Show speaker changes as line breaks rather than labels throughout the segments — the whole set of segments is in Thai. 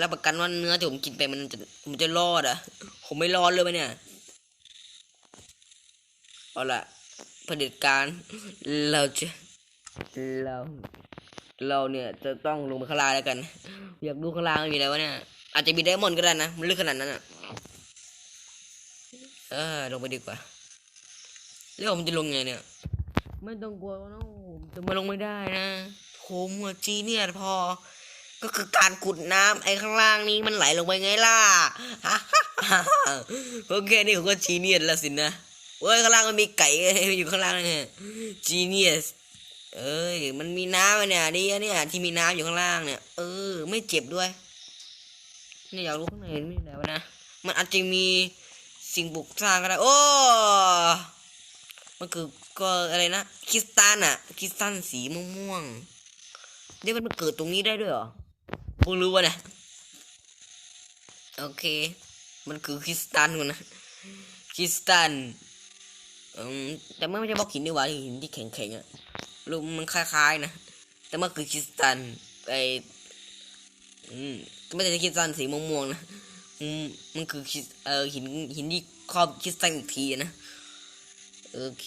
รับประกันว่าเนื้อที่ผมกินไปมันจะมันจะรอดอะ ผมไม่รอดเลยไหมเนี่ย เอาละเผด็จการ เราจะเราเราเนี่ยจะต้องลงไปข้างล่างแล้วกัน อยากดูข้างล่างมีอะไรวะเนี่ย อาจจะมีไดมอนด์ก็ได้นะ มันลึกขนาดนั้นอะ เออลงไปดีกว่า แล้วผมจะลงไงเนี่ย ไม่ต้องกลัวนะผมจะมาลงไม่ได้นะผมหัวจีเนี่ยพอ ก็คือการขุดน้ำไอ้ข้างล่างนี้มันไหลลงไปไงล่ะโอเคนี่ผมก็จีเนียสแล้วสินะเว้ยข้างล่างมันมีไก่อยู่ข้างล่างเนี่ยจีเนียสเอ้ยมันมีน้ำเนี่ยดีอะเนี่ยที่มีน้ำอยู่ข้างล่างเนี่ย เออ ไม่เจ็บด้วยนี่อยากรู้ข้างในมีอะไรวะนะมันอาจจะมีสิ่งปลูกสร้างก็ได้ โอ้มันคือก็อะไรนะคริสตัลอะคริสตัลสีม่วงๆเดี๋ยวมันเกิดตรงนี้ได้ด้วยเหรอ เพิ่งรู้วะเนี่ยโอเค มันคือคริสตัลกูนะคริสตัลอืมแต่ไม่ใช่บล็อกหินนี่หว่าหินที่แข็งๆอะรูปมันคล้ายๆนะ แต่เมันคือคริสตัลไออืมไม่ใช่คริสตัลสีม่วงๆนะอืมมันคือคเออหินหินที่ครอบคริสตัลอีกทีนะโอเค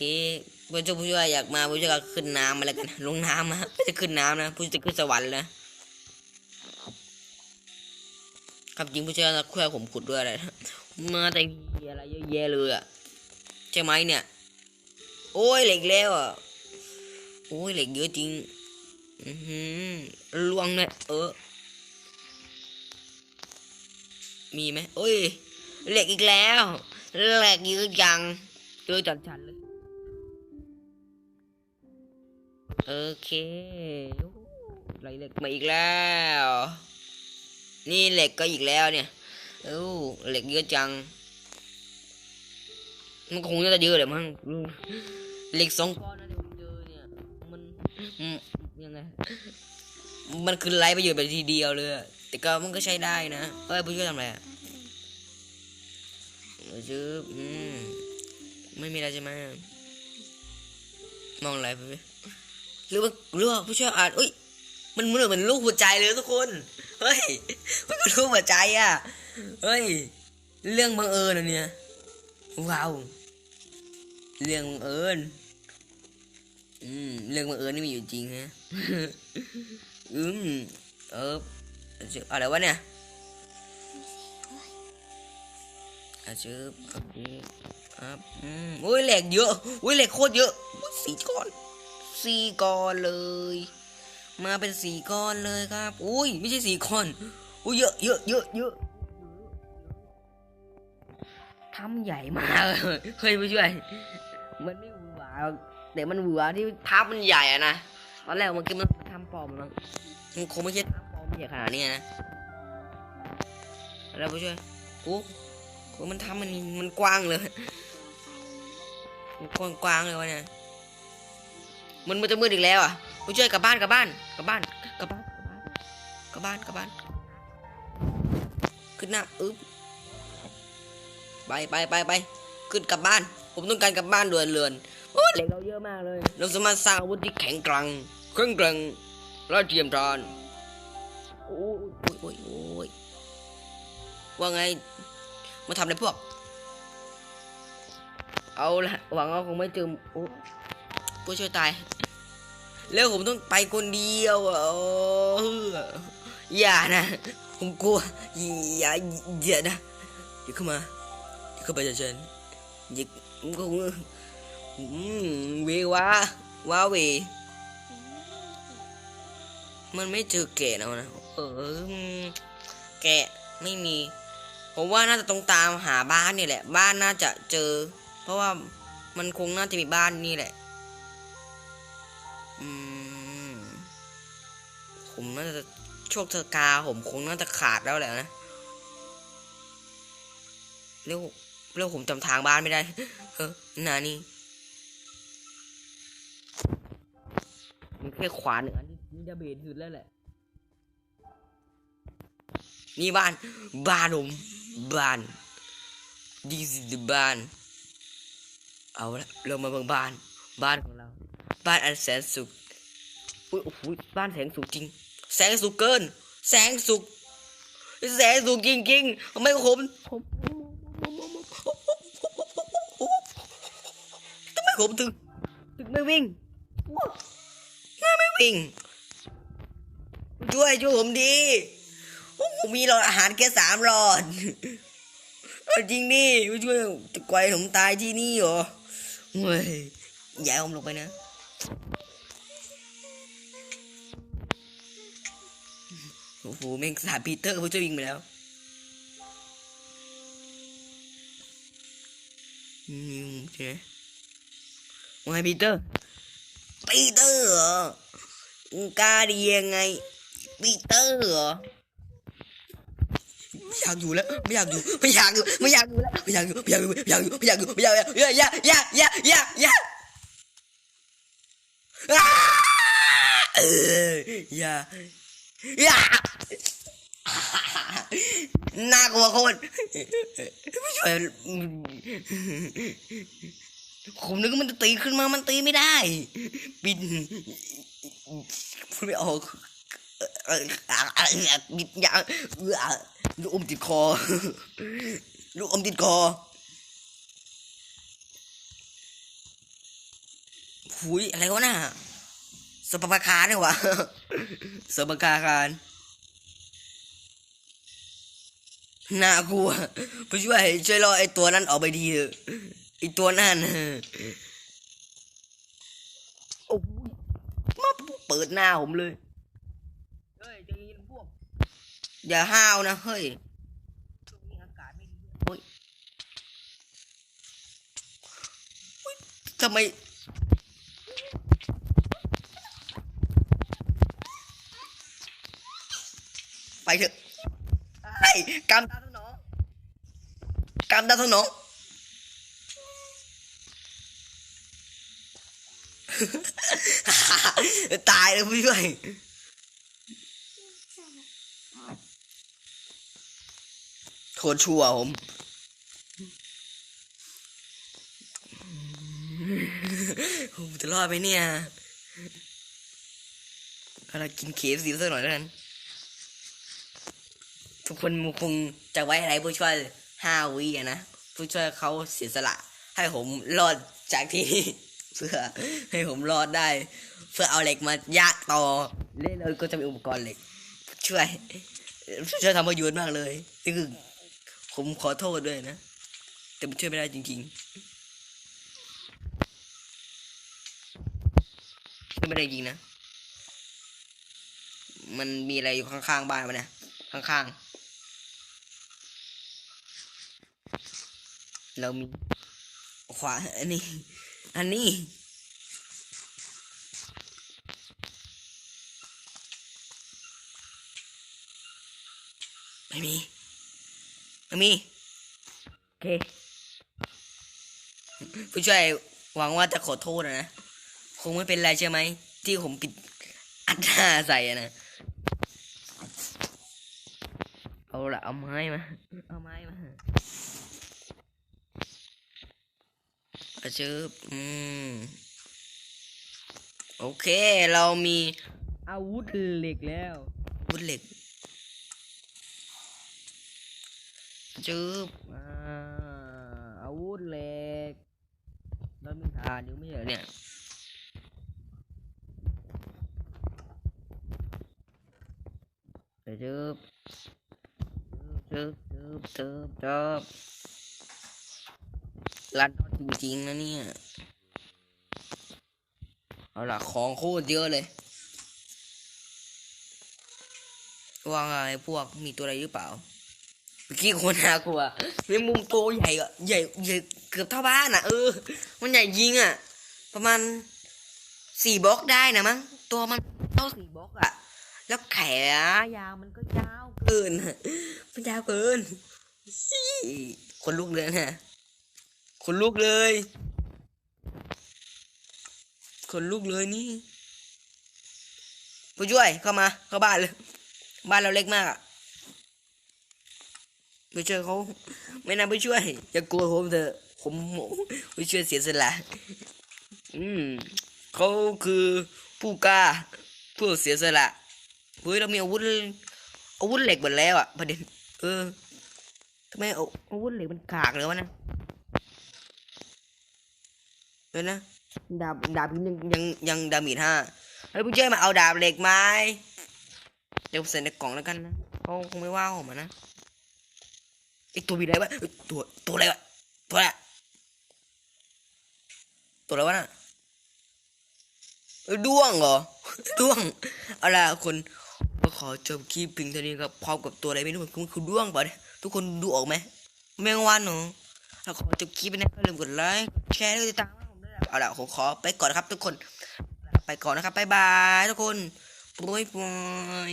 ผู้ช่วยผู้ช่วยอยากมาผู้ช่วยก็ขึ้นน้ำมาแล้วกัน ลงน้ำมาไม่จะขึ้นน้ำนะผู้ช่วยจะขึ้นสวรรค์แล้ว ครับจริงผู้ช่วยนะช่วยผมขุดด้วยอะไรมาแต่มีอะไรเยอะแยะเลยอะใช่ไหมเนี่ย โอ้ยเหล็กแล้วอะโอ้ยเหล็กเยอะจริงอือหือลวงเนี่ยเออ มีไหมโอ้ยเหล็กอีกแล้วเหล็กเยอะจังเยอะจัดจัดเลยโอเคไหลเหล็กมาอีกแล้ว นี่เหล็กก็อีกแล้วเนี่ยเอ้เหล็กเยอะจัง มันคงจะเยอะเลยมั้งเหล็กสองก้อนนะที่ผมเจอเนี่ยมันยังไงมันคือไล่ไปอยู่แบบทีเดียวเลยแต่ก็มันก็ใช้ได้นะเอ้ยผู้ช่วยทำอะไรอะเออจืบอืมไม่มีอะไรใช่ไหมมองอะไรไปหมหรือว่าหรือว่าผู้ช่วยอ่านอุ้ยมันเหมือนเหมือนลูกหัวใจเลยทุกคน เฮ้ยมันก็ลูกหัวใจอะ เฮ้ย เรื่องบังเอิญอะเนี่ยว้าวเรื่องบังเอิญอืมเรื่องบังเอิญนี่มีอยู่จริงฮะอืมเอออะไรวะเนี่ยอาชื่อโอเครับอืมโอ้ยเหล็กเยอะโอ้ยเหล็กโคตรเยอะสี่ก้อนสี่ก้อนเลย มาเป็นสี่ก้อนเลยครับ อุ้ยไม่ใช่สี่ก้อนอุ้ยเยอะเยอะเยอะเยอะทำใหญ่มากเลยเฮ้ยผู้ช่วย มันไม่หวือหวาแต่มันหวือหวที่ทับมันใหญ่อะนะ ตอนแรกมันคิดมันทำปลอมมั้งมันคงไม่ใช่ทำปลอมใหญ่ขนาดนี้นะ แล้วผู้ช่วยโอ้โหมันทำมันมันกว้างเลย มันกว้างกว้างเลยวะเนี่ย มันมันจะมืดอีกแล้วอะ ผู้ช่วยกลับบ้านกลับบ้านกลับบ้านกลับบ้านกลับบ้านกลับบ้านขึ้นหน้าอึ๊บไปไปไปไปขึ้นกลับบ้าน ผมต้องการกลับบ้านด่วนเรือนโอ้ยเหล็กเราเยอะมากเลย เราสามารถสร้างอาวุธที่แข็งแกร่งแข็งแกร่งและเทียมทานโอ้ยโอ้ยโอ้ยโอ้ยว่าไงมาทำอะไรพวก เอาละหวังว่าคงไม่เจอโอ้ผู้ช่วยตาย แล้วผมต้องไปคนเดียวอะอย่านะ ผมกลัว อย่าอย่านะอย่าเข้ามาอย่าเข้าไปจะเชิญอย่าผมก็อืมเววาว้าเว มันไม่เจอแกะแล้วนะ เออ แกะไม่มี ผมว่าน่าจะต้องตามหาบ้านนี่แหละ บ้านน่าจะเจอ เพราะว่ามันคงน่าจะมีบ้านนี่แหละ อืม ผมน่าจะโชคชะตาผมคงน่าจะขาดแล้วแหละนะเร็วเร็วผมจำทางบ้านไม่ได้ เออนานี่มันแค่ขวาหนึ่งอันนี่จะเบนทืนแล้วแหละ นี่บ้าน บ้านผมบ้าน this is the บ้าน เอาละเรามาเบิ่งบ้าน บ้านของเรา บ้านอันแสนสุขอุ้ยโอ้โหบ้านแสงสุขจริง แสงสุขเกิน แสงสุขแสนสูงจริงๆทำไมผมผมทำไมผมถึงถึงไม่วิ่งทำไมไม่วิ่งช่วยช่วยผมดีผมมีหลอดอาหารแค่สามหลอดเอาจริงดิไม่ช่วยจะไกวผมตายที่นี่เหรอเฮ้ยอย่าให้ผมลงไปนะ โอ้โหแม่งสาปีเตอร์ผู้ช่วยวิ่งไปแล้วอืมใช่ว่าปีเตอร์ปีเตอร์เหรอกล้าดียังไงปีเตอร์เหรอไม่อยากอยู่แล้วไม่อยากอยู่ไม่อยากอยู่ไม่อยากอยู่แล้วไม่อยากอยู่ไม่อยากอยู่ไม่อยากอยู่ไม่อยากอยู่ไม่อยากอยู่อย่าอย่าอย่าอย่าอย่า อย่าอ้าเอออย่าฮ่าน่ากลัวโคนไม่ช่วยผมนึกว่ามันจะตีขึ้นมา มันตีไม่ได้ บินพูดไม่ออกเออบิดยางลูกอมติดคอ ลูกอมติดคอ หุยอะไรวะน่ะสปปาคาเนี่ยวะสปปาคารน่ากลัวผู้ช่วยช่วยรอไอตัวนั้นออกไปดีเถอะไอตัวนั้นโอ้โหมาเปิดหน้าผมเลยเฮ้ยจเย็นพวกอย่าห้าวนะเฮ้ยทำไม ไปเถอะไอ้กำตาทั้งหนองกำตาทั้งหนองตายเลยผู้ช่วยโคตรชั่วผมผมจะรอดไหมเนี่ยเรากินเคฟซีสักหน่อยแล้วกัน ทุกคนมคงจะไว้อะไรผู้ช่วยห้าวิอะนะผู้ช่วยเขาเสียสละ ให้ผมรอดจากที่นี่เพื่อให้ผมรอดได้ เพื่อเอาเหล็กมายัดต่อเล่นเลยก็จะมีอุปกรณ์เหล็ก ช่วยช่วยทำประโยชน์มากเลยนี่คือผมขอโทษด้วยนะ แต่มันช่วยไม่ได้จริงๆช่วยไม่ได้จริงนะ มันมีอะไรอยู่ข้างๆบ้านมันนะข้างๆ เรามีขวาอันนี้ อันนี้ไม่มีไม่มีโอเคผู้ช่วยหวังว่าจะขอโทษนะ คงไม่เป็นไรใช่ไหม ที่ผมปิดอัดหน้าใส่อะนะ เอาละเอาไม้มา เอาไม้มา อาชืบอืมโอเค เรามีอาวุธเหล็กแล้วอาวุธเหล็กจืบอ่าอาวุธเหล็กเรามีฐานอยู่ไม่ใช่เหรอเนี่ยจืบจืบจืบจืบจืบรัด จริงนะเนี่ย เอาล่ะของโคตรเยอะเลย ว่าไงพวกมีตัวอะไรหรือเปล่าเมื่อกี้คนน่ากลัวมีมุมโตใหญ่อะใหญ่ใหญ่เกือบเท่าบ้านอะเออ มันใหญ่ยิงอะประมาณสี่บล็อกได้นะมั้งตัวมันเท่าสี่บล็อกอะแล้วแขนยาวมันก็ยาวเกินมันยาวเกินอี้คนลุกเลยนะ คนลุกเลยคนลุกเลยนี่ผู้ช่วยเข้ามาเข้าบ้านเลย บ้านเราเล็กมากอะผู้ช่วยเขาไม่น่าผู้ช่วยอย่ากลัวผมเถอะผมผู้ช่วยเสียสละอืมเขาคือผู้กล้าผู้เสียสละเฮ้ยเรามีอาวุธอาวุธเหล็กหมดแล้วอะประเด็นเออทำไมอาอาวุธเหล็กมันกากเลยวะนะ ดี๋ยวนะดาบดาบยังยังยังดาเมจห้าเฮ้ยผู้ช่วยมาเอาดาบเหล็กไหมเดี๋ยวผมใส่ในกล่องแล้วกันนะเขาคงไม่ว่าผมอะนะไอตัวบีอะไรวะเอ้ยตัวตัวอะไรวะตัวอะไรอะตัวอะไรวะน่ะเอ้ยด้วงเหรอด้วงเอาล่ะไรคนก็ขอจบคลิปเพียงเท่านี้ครับพร้อมกับตัวอะไรไม่รู้มันคือด้วงเปล่าเนี่ยทุกคนดูออกไหมแมงวันเหรอแล้วขอจบคลิปไปนะอย่าลืมกดไลค์กดแชร์และกดติดตาม เอาละผมขอไปก่อนนะครับทุกคน ไปก่อนนะครับบ๊ายบายทุกคนบ๊ายบาย